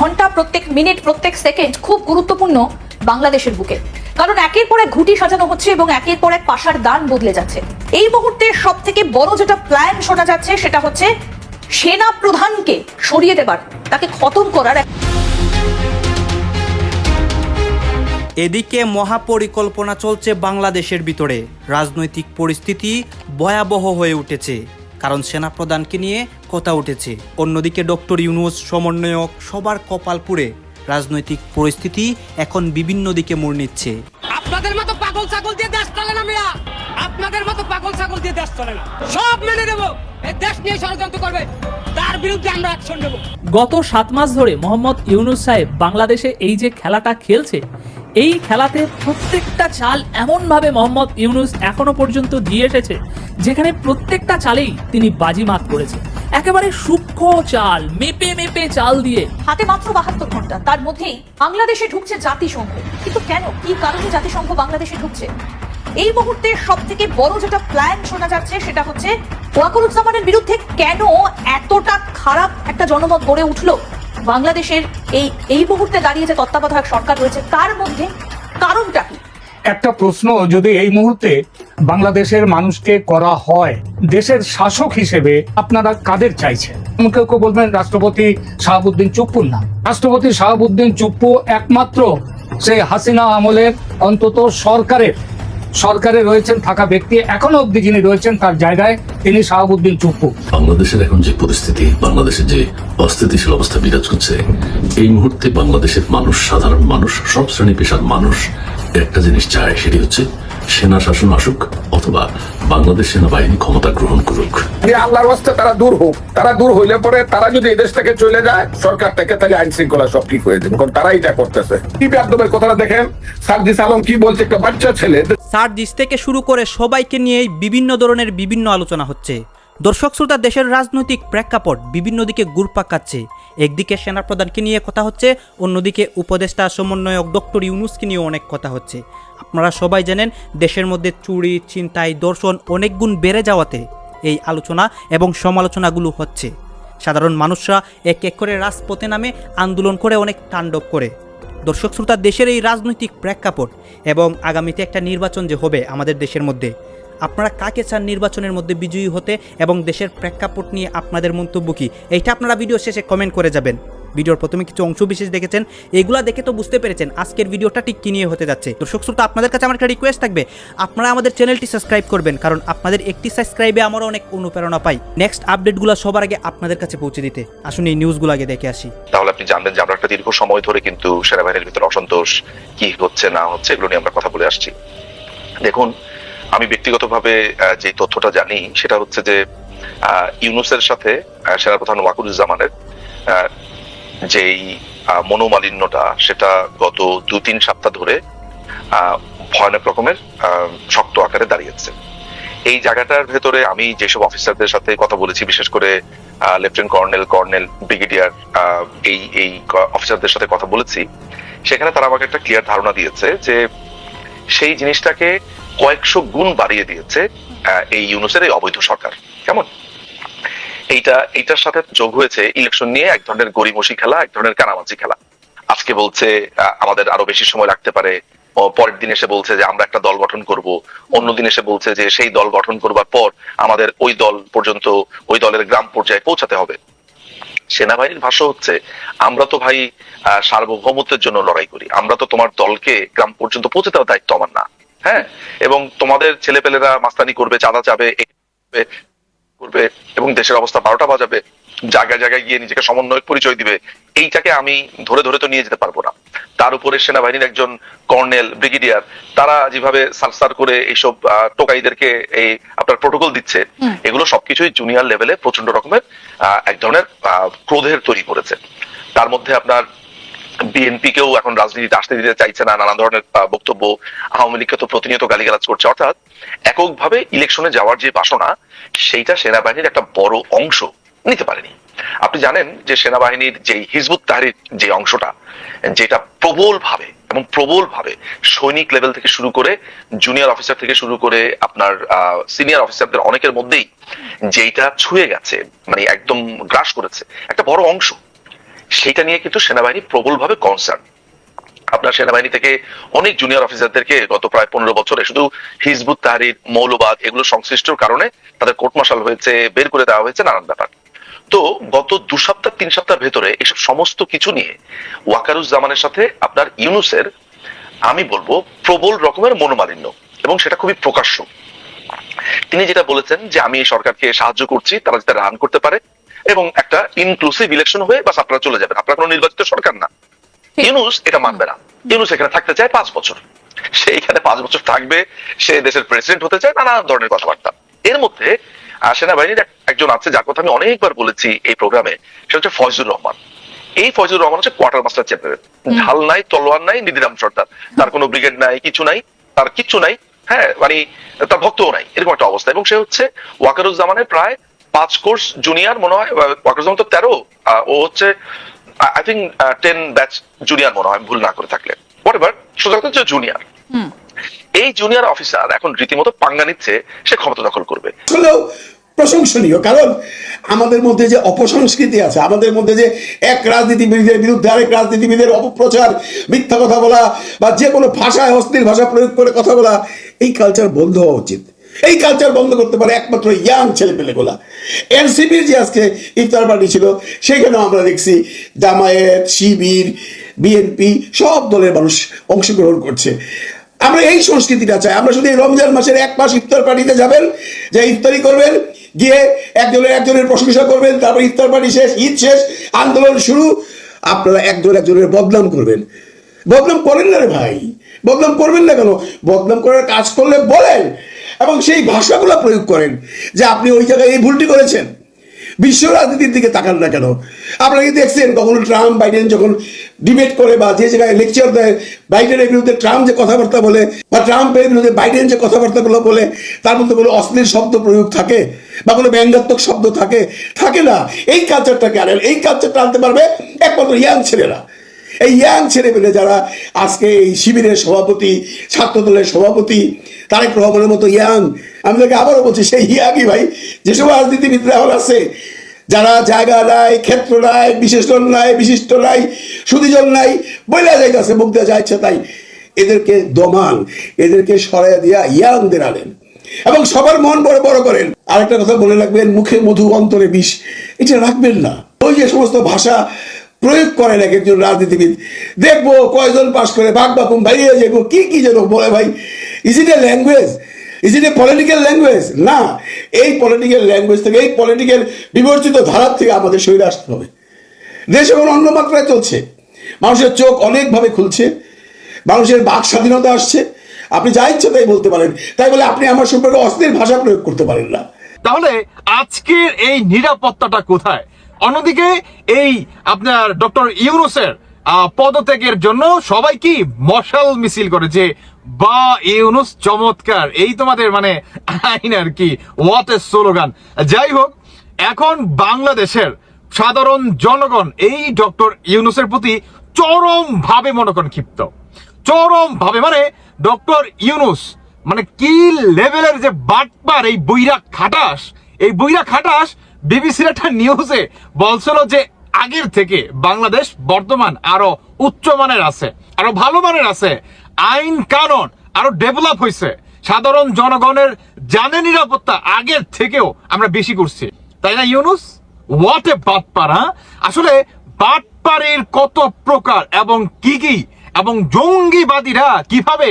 ঘণ্টা, প্রত্যেক মিনিট, প্রত্যেক সেকেন্ড খুব গুরুত্বপূর্ণ বাংলাদেশের বুকে। কারণ একের পর এক ঘুটি সাজানো হচ্ছে এবং একের পর এক পাশার দান বদলে যাচ্ছে। এই মুহূর্তে সব থেকে বড় যেটা প্ল্যান শোনা যাচ্ছে সেটা হচ্ছে সেনা প্রধানকে সরিয়ে দেবার, তাকে খতম করার এদিকে মহাপরিকল্পনা চলছে বাংলাদেশের ভিতরে। রাজনৈতিক পরিস্থিতি ভয়াবহ হয়ে উঠেছে। কারণ সেনা সেনাপ্রধানকে নিয়ে কথা উঠেছে। অন্যদিকে ডক্টর ইউনুস সমন্বয়ক সবার কপাল পুড়ে। রাজনৈতিক পরিস্থিতি এখন বিভিন্ন দিকে মোড় নিচ্ছে। আপনাদের মতো পাগল ছাগল দিয়ে দেশ চলে না মিয়া? আপনাদের মতো পাগল ছাগল দিয়ে দেশ চলে না। সব মেনে নেব। এই দেশ নিয়ে ষড়যন্ত্র করবে। তার বিরুদ্ধে আমরা অ্যাকশন নেব। গত সাত মাস ধরে মোহাম্মদ ইউনুস সাহেব বাংলাদেশে এই যে খেলাটা খেলছে এই খেলাতে প্রত্যেকটা চাল এমনভাবে মোহাম্মদ ইউনুস এখনও পর্যন্ত দিয়ে এসেছে, যেখানে প্রত্যেকটা চালেই তিনি বাজিমাত করেছে একেবারে সূক্ষ্ম চাল, মেপে মেপে চাল দিয়ে। হাতে মাত্র বাহাত্তর ঘণ্টা, তার মধ্যেই বাংলাদেশে ঢুকছে জাতিসংঘ। কিন্তু কেন? কি কারণে জাতিসংঘ বাংলাদেশে ঢুকছে? এই মুহূর্তে সব থেকে বড় যেটা প্ল্যান শোনা যাচ্ছে, সেটা হচ্ছে ওয়াকরুজ্জামানের বিরুদ্ধে কেন এতটা খারাপ একটা জনমত গড়ে উঠল? বাংলাদেশের এই এই মুহূর্তে দাঁড়িয়ে যে তত্ত্বাবধায়ক সরকার রয়েছে, তার মধ্যে কারণটা কি? একটা প্রশ্ন, যদি এই মুহূর্তে বাংলাদেশের মানুষকে করা হয়, দেশের শাসক হিসেবে আপনারা কাদের চাইছেন? কেউ কেউ বলবেন, রাষ্ট্রপতি শাহাবুদ্দিন চুপ্পুর নাম রাষ্ট্রপতি শাহাবুদ্দিন চুপ্পু একমাত্র সেই হাসিনা আমলের অন্তত সরকারের সরকারে রয়েছেন থাকা ব্যক্তি। এখনও অব্দি যিনি রয়েছেন তার জায়গায় তিনি শাহাবুদ্দিন চুপ্পু। বাংলাদেশের এখন যে পরিস্থিতি, বাংলাদেশের যে অস্থিতিশীল অবস্থা বিরাজ করছে, এই মুহূর্তে বাংলাদেশের মানুষ, সাধারণ মানুষ, সব শ্রেণি পেশার মানুষ একটা জিনিস চায়, সেটি হচ্ছে সেনা শাসন আসুক অথবা বাংলাদেশ সেনাবাহিনী ক্ষমতা গ্রহণ করুক। আল্লাহর হস্তে তারা দূর হোক তারা দূর হইলে পরে তারা যদি এদেশ থেকে চলে যায় সরকার থেকে তাহলে আইন শৃঙ্খলা সব ঠিক হয়ে যাবে কারণ তারাই এটা করতেছে। কি একদমের কথাটা দেখেন? সার্জিস আলম কি বলছে? একটা বাচ্চা ছেলে সার্জিস থেকে শুরু করে সবাইকে নিয়েই বিভিন্ন ধরনের বিভিন্ন আলোচনা হচ্ছে। দর্শক শ্রোতা, দেশের রাজনৈতিক প্রেক্ষাপট বিভিন্ন দিকে ঘুরপাক খাচ্ছে। একদিকে সেনাপ্রধানকে নিয়ে কথা হচ্ছে, অন্যদিকে উপদেষ্টা সমন্বয়ক ডক্টর ইউনুসকে নিয়ে অনেক কথা হচ্ছে। আপনারা সবাই জানেন, দেশের মধ্যে চুরি, ছিনতাই, দর্শন অনেক গুণ বেড়ে যাওয়াতে এই আলোচনা এবং সমালোচনাগুলো হচ্ছে। সাধারণ মানুষরা এক এক করে রাজপথে নামে, আন্দোলন করে অনেক তাণ্ডব করে। দর্শক শ্রোতা, দেশের এই রাজনৈতিক প্রেক্ষাপট এবং আগামীতে একটা নির্বাচন যে হবে আমাদের দেশের মধ্যে আপনারা কাকে চান নির্বাচনের মধ্যে বিজয়ী হতে এবং দেশের প্রেক্ষাপট নিয়ে আপনাদের মন্তব্য কি? এইটা আপনারা ভিডিও শেষে কমেন্ট করে যাবেন। ভিডিওর প্রথমে কিছু অংশ বিশেষ দেখেছেন। এগুলা দেখে তো বুঝতে পেরেছেন আজকের ভিডিওটা ঠিক কী নিয়ে হতে যাচ্ছে। দর্শক শ্রোতা, আপনাদের কাছে আমার একটা রিকোয়েস্ট থাকবে। আপনারা আমাদের চ্যানেলটি সাবস্ক্রাইব করবেন, কারণ আপনাদের একটি সাবস্ক্রাইবে আমারও অনেক অনুপ্রেরণা পাই। নেক্সট আপডেটগুলো সবার আগে আপনাদের কাছে পৌঁছে দিতে। আসুন এই নিউজগুলো আগে দেখে আসি। তাহলে আপনি জানবেন যে আমরা একটা দীর্ঘ সময় ধরে কিন্তু সেনাবাহিনীর ভিতরে অসন্তোষ, কি হচ্ছে, না হচ্ছে, এগুলো নিয়ে আমরা কথা বলে আসছি। দেখুন আমি ব্যক্তিগতভাবে যে তথ্যটা জানি, সেটা হচ্ছে যে ইউনুসের সাথে সেনাপ্রধান ওয়াকুরুজ্জামানের যেই মনোমালিন্যটা, সেটা গত দু তিন সপ্তাহ ধরে ভয়ানক রকমের শক্ত আকারে দাঁড়িয়েছে। এই জায়গাটার ভেতরে আমি যেসব অফিসারদের সাথে কথা বলেছি, বিশেষ করে লেফটেন্যান্ট কর্নেল কর্নেল ব্রিগেডিয়ার এই এই অফিসারদের সাথে কথা বলেছি, সেখানে তারা আমাকে একটা ক্লিয়ার ধারণা দিয়েছে যে, সেই জিনিসটাকে কয়েকশো গুণ বাড়িয়ে দিয়েছে এই ইউনুসের এই অবৈধ সরকার। কেমন? এইটা, এইটার সাথে যোগ হয়েছে ইলেকশন নিয়ে এক ধরনের গরিমসি খেলা, এক ধরনের কানামাচি খেলা। আজকে বলছে আমাদের আরও বেশি সময় লাগতে পারে পরের দিন এসে বলছে যে আমরা একটা দল গঠন করব অন্য দিন এসে বলছে যে সেই দল গঠন করবার পর আমাদের ওই দল পর্যন্ত, ওই দলের গ্রাম পর্যায়ে পৌঁছাতে হবে। সেনাবাহিনীর ভাষ্য হচ্ছে, আমরা তো ভাই সার্বভৌমত্বের জন্য লড়াই করি। আমরা তো তোমার দলকে গ্রাম পর্যন্ত পৌঁছে দেওয়ার দায়িত্ব আমার না। হ্যাঁ এবং তোমাদের ছেলেপেলেরা মাস্তানি করবে চাঁদা চাবে করবে, এবং দেশের অবস্থা বারোটা বাজাবে জায়গায় জায়গায় গিয়ে নিজেকে সমন্বয়ক পরিচয় দিবে এইটাকে আমি ধরে ধরে তো নিয়ে যেতে পারব না। তার উপরে সেনাবাহিনীর একজন কর্নেল ব্রিগেডিয়ার তারা যেভাবে সারসার করে এইসব টোকাইদেরকে এই আপনার প্রোটোকল দিচ্ছে এগুলো সবকিছুই জুনিয়র লেভেলে প্রচণ্ড রকমের আহ, এক ধরনের আহ, ক্রোধের তৈরি করেছে। তার মধ্যে আপনার বিএনপি কেও এখন রাজনীতিতে আসতে দিতে চাইছে না, নানান ধরনের বক্তব্য আওয়ামী লীগকে তো প্রতিনিয়ত গালিগালাজ করছে। অর্থাৎ এককভাবে ইলেকশনে যাওয়ার যে বাসনা, সেইটা সেনাবাহিনীর একটা বড় অংশ নিতে পারেনি। আপনি জানেন যে সেনাবাহিনীর যে হিজবুত তাহরির যে অংশটা, যেটা প্রবল ভাবে এবং প্রবল ভাবে সৈনিক লেভেল থেকে শুরু করে জুনিয়র অফিসার থেকে শুরু করে আপনার সিনিয়র অফিসারদের অনেকের মধ্যেই যেটা ছুঁয়ে গেছে মানে একদম গ্রাস করেছে, একটা বড় অংশ। সেটা নিয়ে কিন্তু সেনাবাহিনী প্রবলভাবে কনসার্ন আপনার সেনাবাহিনী থেকে অনেক জুনিয়র অফিসারদেরকে গত প্রায় পনেরো বছরে শুধু হিজবুত, তাহারির, মৌলবাদ এগুলো সংশ্লিষ্টর কারণে তাদের কোর্ট মার্শাল হয়েছে, বের করে দেওয়া হয়েছে, নানান ব্যাপার। তো গত দু সপ্তাহ, তিন সপ্তাহের ভেতরে এসব সমস্ত কিছু নিয়ে ওয়াকারুজ্জামানের সাথে আপনার ইউনুসের, আমি বলব, প্রবল রকমের মনোমালিন্য এবং সেটা খুবই প্রকাশ্য। তিনি যেটা বলেছেন যে, আমি সরকারকে সাহায্য করছি, তারা যাতে রান করতে পারে। এবং একটা ইনক্লুসিভ ইলেকশন হয়ে বাস আপনারা চলে যাবেন। আপনারা কোনো নির্বাচিত সরকার না। ইউনুস এটা মানবে না। ইউনুস এখানে থাকতে চায় পাঁচ বছর। সে এখানে পাঁচ বছর থাকবে সে দেশের প্রেসিডেন্ট হতে চায় নানা ধরনের কথাবার্তা। এর মধ্যে সেনাবাহিনীর একজন আছে যার কথা আমি অনেকবার বলেছি এই প্রোগ্রামে। সেটা হচ্ছে ফয়জুর রহমান। এই ফয়জুর রহমান হচ্ছে কোয়ার্টার মাস্টার জেনারেল ঢাল নাই তলোয়ার নাই নিধিরাম সর্দার। তার কোনো ব্রিগেড নাই কিছু নাই তার কিচ্ছু নাই। হ্যাঁ মানে তার ভক্তও নাই এরকম একটা অবস্থা। এবং সে হচ্ছে ওয়াকারুজ্জামানের প্রায় পাঁচ কোর্স জুনিয়র মনে হয় ওয়াকারুজ্জামান তো তেরো ও হচ্ছে I think ten batch junior মনে হয় ভুল না করে থাকলে। হোয়াট এভার সোজা কথা হচ্ছে জুনিয়র এই জুনিয়র অফিসার এখন রীতিমতো পাঙ্গা নিচ্ছে সে ক্ষমতা দখল করবে। প্রশংসনীয় কারণ আমাদের মধ্যে যে অপসংস্কৃতি আছে আমাদের মধ্যে যে এক রাজনীতিবিদের বিরুদ্ধে আরেক রাজনীতিবিদের অপপ্রচার মিথ্যা কথা বলা বা যে কোনো ভাষায় অস্থির ভাষা প্রয়োগ করে কথা বলা এই কালচার বন্ধ হওয়া উচিত। এই কালচার বন্ধ করতে পারে একমাত্র ইয়াং ছেলেপেলেগুলা। এনসিপির যে আজকে ইফতার পার্টি ছিল, সেখানেও আমরা দেখছি জামায়াত, শিবির, বিএনপি সব দলের মানুষ অংশগ্রহণ করছে। আমরা এই সংস্কৃতিটা চাই। আমরা শুধু এই রমজান মাসের এক মাস ইফতার পার্টিতে যাবেন, যে ইফতারি করবেন, গিয়ে একজনের একজনের প্রশংসা করবেন, তারপর ইফতার পার্টি শেষ, ঈদ শেষ, আন্দোলন শুরু, আপনারা একজন একজনের বদনাম করবেন। বদনাম করেন না রে ভাই। বদনাম করবেন না কেন? বদনাম করার কাজ করলে বলেন। এবং সেই ভাষাগুলো প্রয়োগ করেন যে আপনি ওই জায়গায় এই ভুলটি করেছেন। বিশ্ব রাজনীতির দিকে তাকান না কেন? আপনারা কি দেখছেন কখনো ট্রাম্প, বাইডেন যখন ডিবেট করে বা যে জায়গায় লেকচার দেয়, বাইডেনের বিরুদ্ধে ট্রাম্প যে কথাবার্তা বলে বা ট্রাম্পের বিরুদ্ধে বাইডেন যে কথাবার্তাগুলো বলে তার মধ্যে কোনো অশ্লীল শব্দ প্রয়োগ থাকে বা কোনো ব্যঙ্গাত্মক শব্দ থাকে? থাকে না। এই কালচারটাকে আনেন। এই কালচারটা আনতে পারবে একমাত্র ইয়াং ছেলেরা। এই ইয়াং ছেলেমেলে যারা আজকে এই শিবিরের সভাপতি, ছাত্রদলের সভাপতি, তারেক রহমানের মতো ইয়াং, আমি তাকে আবারও বলছি, সেই ইয়াংই ভাই যেসব রাজনীতিবিদরা এখন আছে, যারা জায়গা নাই, ক্ষেত্র নাই, বিশেষজন নাই, বিশিষ্ট নাই, সুদীজন নাই, বইলা যাইতেছে, মুখ দেওয়া যাচ্ছে তাই। এদেরকে দমান এদেরকে সরাইয়া দিয়া ইয়াংদের আনেন। এবং সবার মন বড় বড় করেন। আরেকটা কথা বলে রাখবেন, মুখে মধু অন্তরে বিষ, এটা রাখবেন না। ওই যে সমস্ত ভাষা প্রয়োগ করেন এক একজন রাজনীতিবিদ। দেখব কয়জন পাশ করে বাঘ বাপুম বাইরে যাব কি কি যেন বলে ভাই? Is it a language is it a political language না, এই পলিটিক্যাল ল্যাঙ্গুয়েজ থেকে, এই পলিটিক্যাল বিবর্জিত ধারার থেকে আমাদের শরীরে আসতে হবে। দেশ এখন অন্য মাত্রায় চলছে। মানুষের চোখ অনেকভাবে খুলছে। মানুষের বাক স্বাধীনতা আসছে। আপনি যা ইচ্ছে তাই বলতে পারেন। তাই বলে আপনি আমার সম্পর্কে অস্থির ভাষা প্রয়োগ করতে পারেন না। তাহলে আজকের এই নিরাপত্তাটা কোথায়? অন্যদিকে এই আপনার ডক্টর ইউনুসের পদত্যাগের জন্য সবাই কি মশাল মিছিল করে যে, বা, ইউনুস চমৎকার। এই তোমাদের মানে আইন আর কি ওয়াট এ স্লোগান যাই হোক, এখন বাংলাদেশের সাধারণ জনগণ এই ডক্টর ইউনুসের প্রতি চরম ভাবে ক্ষিপ্ত চরম ভাবে মানে ডক্টর ইউনুস মানে কি লেভেলের যে বাটপার, এই বইরা খাটাস, এই বইরা খাটাস বিবিসির একটা নিউজে বলছিল যে আগের থেকে বাংলাদেশ বর্তমান আরও উচ্চ মানের আছে, আরও ভালো মানের আছে। আইন কানুন আরও ডেভেলপ হয়েছে সাধারণ জনগণের জানে নিরাপত্তা আগের থেকেও আমরা বেশি করছি। তাই না, ইউনুস? হোয়াট এ বাটপার হ্যাঁ? আসলে বাটপারের কত প্রকার এবং কি কি এবং জঙ্গিবাদীরা কীভাবে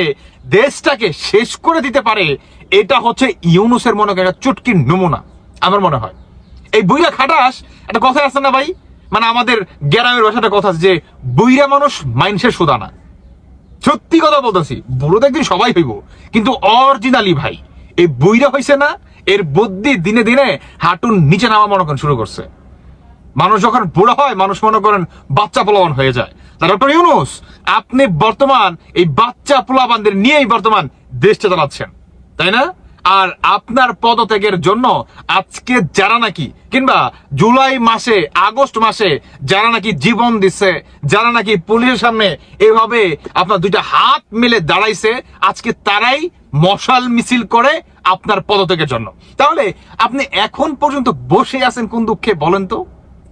দেশটাকে শেষ করে দিতে পারে, এটা হচ্ছে ইউনুসের মনে একটা চুটকির নমুনা, আমার মনে হয়। এই বুইরা খাটাস, একটা কথা আছে না ভাই? মানে আমাদের গ্রামের ভাষাটা কথা আছে যে, বুইরা মানুষ মাইনসের সুদানা সত্যি কথা বলতেছি বুড়ো একদিন সবাই হইব। কিন্তু অরিজিনালি ভাই, এই বইরা হইছে না, এর বুদ্ধি দিনে দিনে হাঁটুর নিচে নামা মনে করেন শুরু করছে। মানুষ যখন বুড়ো হয়, মানুষ মনে করেন বাচ্চা পোলাবান হয়ে যায়। তা ডক্টর ইউনুস, আপনি বর্তমান এই বাচ্চা পোলাবানদের নিয়েই বর্তমান দেশটা চালাচ্ছেন। তাই না? আর আপনার পদত্যাগের জন্য আজকে যারা নাকি, কিংবা জুলাই মাসে, আগস্ট মাসে যারা নাকি জীবন দিচ্ছে যারা নাকি পুলিশের সামনে এভাবে আপনার দুইটা হাত মিলে দাঁড়াইছে, আজকে তারাই মশাল মিছিল করে আপনার পদত্যাগের জন্য। তাহলে আপনি এখন পর্যন্ত বসে আছেন কোন দুঃখে বলেন তো?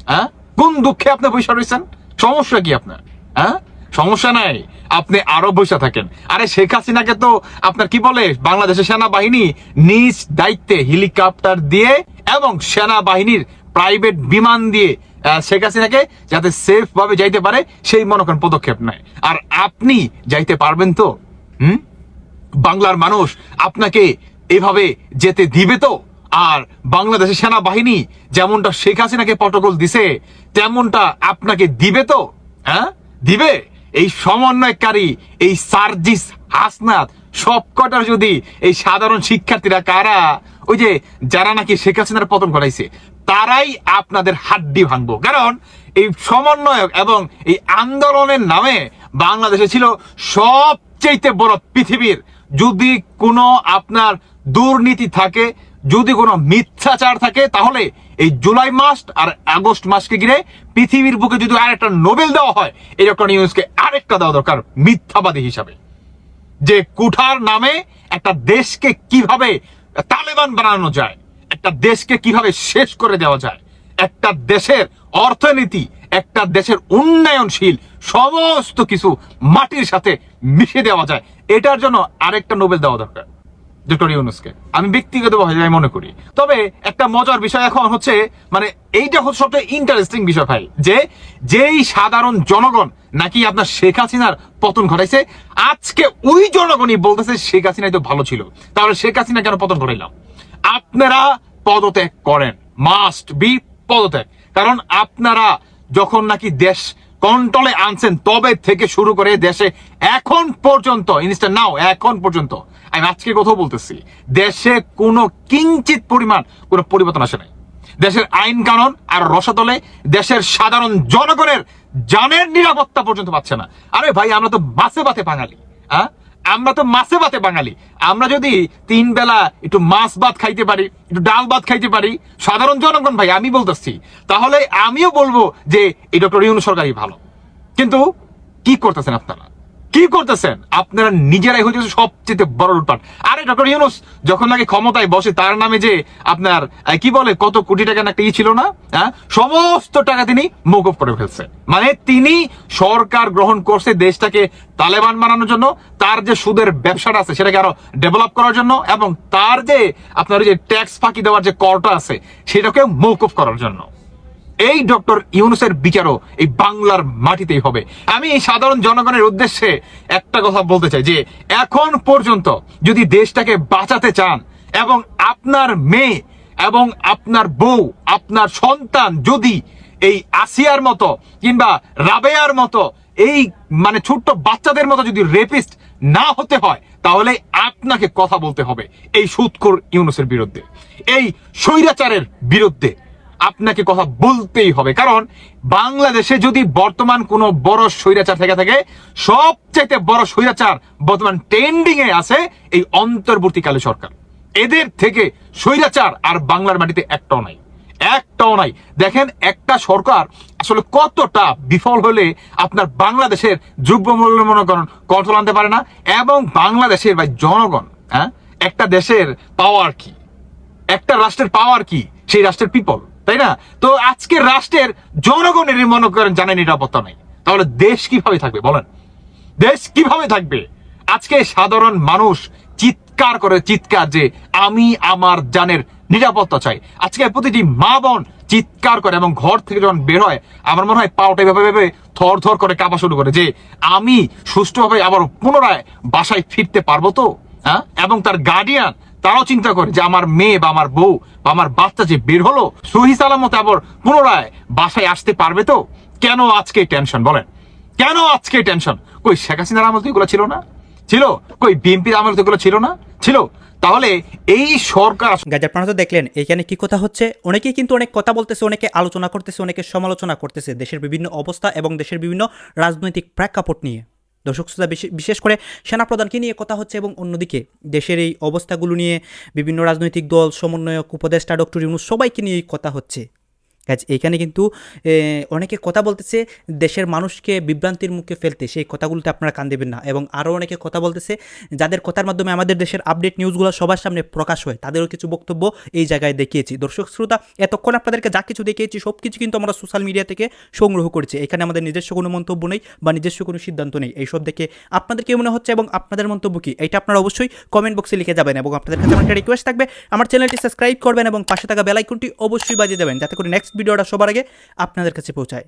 হ্যাঁ? কোন দুঃখে আপনি বসে রয়েছেন? সমস্যা কি আপনার? হ্যাঁ? সমস্যা নাই। আপনি আরও বসে থাকেন। আরে শেখ হাসিনাকে তো আপনার কি বলে? বাংলাদেশের সেনাবাহিনী নিজ দায়িত্বে হেলিকপ্টার দিয়ে এবং সেনাবাহিনীর প্রাইভেট বিমান দিয়ে শেখ হাসিনাকে যাতে সেফ ভাবে যাইতে পারে, সেই মনে করেন পদক্ষেপ নেয়। আর আপনি যাইতে পারবেন তো? হুম? বাংলার মানুষ আপনাকে এভাবে যেতে দিবে তো? আর বাংলাদেশের সেনাবাহিনী যেমনটা শেখ হাসিনাকে প্রটোকল দিছে, তেমনটা আপনাকে দিবে তো? হ্যাঁ? দিবে? এই সমন্বয়কারী, এই সার্জিস হাসনাত, সবকটার যদি এই সাধারণ শিক্ষার্থীরা কারা, ওই যে যারা নাকি শেখ হাসিনার পতন ঘটাইছে, তারাই আপনাদের হাড্ডি ভাঙবো। কারণ এই সমন্বয়ক এবং এই আন্দোলনের নামে বাংলাদেশে ছিল সবচেয়ে বড় পৃথিবীর। যদি কোনো আপনার দুর্নীতি থাকে, যদি কোনো মিথ্যাচার থাকে, তাহলে এই জুলাই মাস আর আগস্ট মাসকে ঘিরে পৃথিবীর বুকে যদি আরেকটা নোবেল দেওয়া হয়, এই ডক্টর আরেকটা দেওয়া দরকার মিথ্যাবাদী হিসাবে। যে কুঠার নামে একটা দেশকে কীভাবে তালেবান বানানো যায়, একটা দেশকে কীভাবে শেষ করে দেওয়া যায়, একটা দেশের অর্থনীতি, একটা দেশের উন্নয়নশীল সমস্ত কিছু মাটির সাথে মিশে দেওয়া যায়, এটার জন্য আরেকটা নোবেল দেওয়া দরকার। ডক্টর ইউনুসকে। আমি ব্যক্তিগতভাবে আমি মনে করি। তবে একটা মজার বিষয় এখন হচ্ছে মানে এইটা হচ্ছে সবচেয়ে ইন্টারেস্টিং বিষয় ভাই, যে যেই সাধারণ জনগণ নাকি আপনার শেখ হাসিনার পতন ঘটাইছে, আজকে ওই জনগণই বলতেছে শেখ হাসিনাই তো ভালো ছিল। তাহলে শেখ হাসিনা কেন পতন ঘটাইলাম? আপনারা পদত্যাগ করেন। মাস্ট বি পদত্যাগ। কারণ আপনারা যখন নাকি দেশ কন্ট্রোলে আনছেন, তবে থেকে শুরু করে দেশে এখন পর্যন্ত ইনস্ট্যান্ট নাও এখন পর্যন্ত আমি আজকে কথা বলতেছি, দেশে কোনো কিঞ্চিত পরিমাণ কোনো পরিবর্তন আসে নাই। দেশের আইন কানুন আর রসাতলে দেশের সাধারণ জনগণের জানের নিরাপত্তা পর্যন্ত পাচ্ছে না। আরে ভাই, আমরা তো বাসে বাতে বাঙালি হ্যাঁ আমরা তো মাছে ভাতে বাঙালি। আমরা যদি তিন বেলা একটু মাছ ভাত খাইতে পারি, একটু ডাল ভাত খাইতে পারি, সাধারণ জনগণ ভাই, আমি বলতেছি, তাহলে আমিও বলব যে এই ডক্টর ইউনু সরকারই ভালো। কিন্তু কি করতেছেন আপনারা? কি করতেছেন? আপনারা নিজেরাই হচ্ছে সবচেয়ে বড় লুটপাট। আরে, ডক্টর ইউনুস, যখন নাকি ক্ষমতায় বসে, তার নামে যে আপনার কি বলে, কত কোটি টাকা একটা ই ছিল না হ্যাঁ? সমস্ত টাকা তিনি মৌকুফ করে ফেলছে মানে তিনি সরকার গ্রহণ করছে দেশটাকে তালেবান বানানোর জন্য, তার যে সুদের ব্যবসাটা আছে, সেটাকে আরও ডেভেলপ করার জন্য, এবং তার যে আপনার যে ট্যাক্স ফাঁকি দেওয়ার যে করটা আছে সেটাকে মৌকুফ করার জন্য। এই ডক্টর ইউনুসের বিচারও এই বাংলার মাটিতেই হবে। আমি এই সাধারণ জনগণের উদ্দেশ্যে একটা কথা বলতে চাই যে, এখন পর্যন্ত যদি দেশটাকে বাঁচাতে চান এবং আপনার মেয়ে এবং আপনার বউ, আপনার সন্তান যদি এই আসিয়ার মতো কিংবা রাবেয়ার মতো এই মানে ছোট্ট বাচ্চাদের মতো যদি রেপিস্ট না হতে হয়, তাহলে আপনাকে কথা বলতে হবে এই সুৎকর ইউনুসের বিরুদ্ধে। এই স্বৈরাচারের বিরুদ্ধে। আপনাকে কথা বলতেই হবে। কারণ বাংলাদেশে যদি বর্তমান কোন বড় স্বৈরাচার থেকে থাকে, সবচাইতে বড় স্বৈরাচার বর্তমান ট্রেন্ডিং এ আছে এই অন্তর্বর্তীকালে সরকার। এদের থেকে স্বৈরাচার আর বাংলার মাটিতে একটাও নাই। একটাও নাই। দেখেন, একটা সরকার আসলে কতটা বিফল হলে আপনার বাংলাদেশের যুগ্ম মূল্য মনে কন্ট্রোল আনতে পারে না, এবং বাংলাদেশের বা জনগণ হ্যাঁ? একটা দেশের পাওয়ার কি? একটা রাষ্ট্রের পাওয়ার কি? সেই রাষ্ট্রের পিপল তাই না? তো আজকের রাষ্ট্রের জনগণেরই মনে করেন জানে নিরাপত্তা নেই। তাহলে দেশ কীভাবে থাকবে বলেন? দেশ কীভাবে থাকবে? আজকে সাধারণ মানুষ চিৎকার করে চিৎকার যে আমি আমার জানের নিরাপত্তা চাই। আজকে প্রতিটি মা বোন চিৎকার করে এবং ঘর থেকে যখন বের হয়, আমার মনে হয় পাওটা ভেবে ভেবে থর থর করে কাঁপা শুরু করে যে আমি সুষ্ঠুভাবে আবার পুনরায় বাসায় ফিরতে পারব তো? হ্যাঁ? এবং তার গার্ডিয়ান তারাও চিন্তা করে যে আমার মেয়ে বা আমার বউ বা আমার বাচ্চা যে বের হলো, সহি সালামত আবার পুনরায় বাসায় আসতে পারবে তো? কেন আজকে টেনশন বলেন? কেন আজকে টেনশন কই শেখ হাসিনার আমল তো ছিল না? ছিল? কই বিএনপির আমল তো এগুলো ছিল না? ছিল? তাহলে এই সরকার গাইজ, আপনারা তো দেখলেন এখানে কি কথা হচ্ছে? অনেকেই কিন্তু অনেক কথা বলতেছে, অনেকে আলোচনা করতেছে, অনেকে সমালোচনা করতেছে দেশের বিভিন্ন অবস্থা এবং দেশের বিভিন্ন রাজনৈতিক প্রেক্ষাপট নিয়ে। দর্শক শ্রোতা বিশেষ করে সেনা সেনাপ্রধানকে নিয়ে কথা হচ্ছে এবং অন্যদিকে দেশের এই অবস্থাগুলো নিয়ে বিভিন্ন রাজনৈতিক দল, সমন্বয়ক, উপদেষ্টা, ডক্টর ইউনুস সবাইকে নিয়ে কথা হচ্ছে। গাছ এইখানে কিন্তু অনেকে কথা বলতেছে দেশের মানুষকে বিভ্রান্তির মুখে ফেলতে। সেই কথাগুলোতে আপনারা কান দেবেন না। এবং আরও অনেকে কথা বলতেছে যাদের কথার মাধ্যমে আমাদের দেশের আপডেট নিউজগুলো সবার সামনে প্রকাশ হয়। তাদেরও কিছু বক্তব্য এই জায়গায় দেখিয়েছি। দর্শক, শ্রোতা, এতক্ষণ আপনাদেরকে যা কিছু দেখিয়েছি সব কিছু কিন্তু আমরা সোশ্যাল মিডিয়া থেকে সংগ্রহ করেছি। এখানে আমাদের নিজস্ব কোনো মন্তব্য নেই বা নিজস্ব কোনো সিদ্ধান্ত নেই। এইসব দেখে আপনাদের কি মনে হচ্ছে এবং আপনাদের মন্তব্য কি? এটা আপনারা অবশ্যই কমেন্ট বক্সে লিখে যাবেন এবং আপনাদের কাছে আমার একটা রিকোয়েস্ট থাকবে। আমার চ্যানেলটি সাবস্ক্রাইব করবেন এবং পাশে থাকা বেলাইকনটি অবশ্যই বাজিয়ে দেবেন। যাতে করে নেক্সট ভিডিওটা সবার আগে আপনাদের কাছে পৌঁছায়।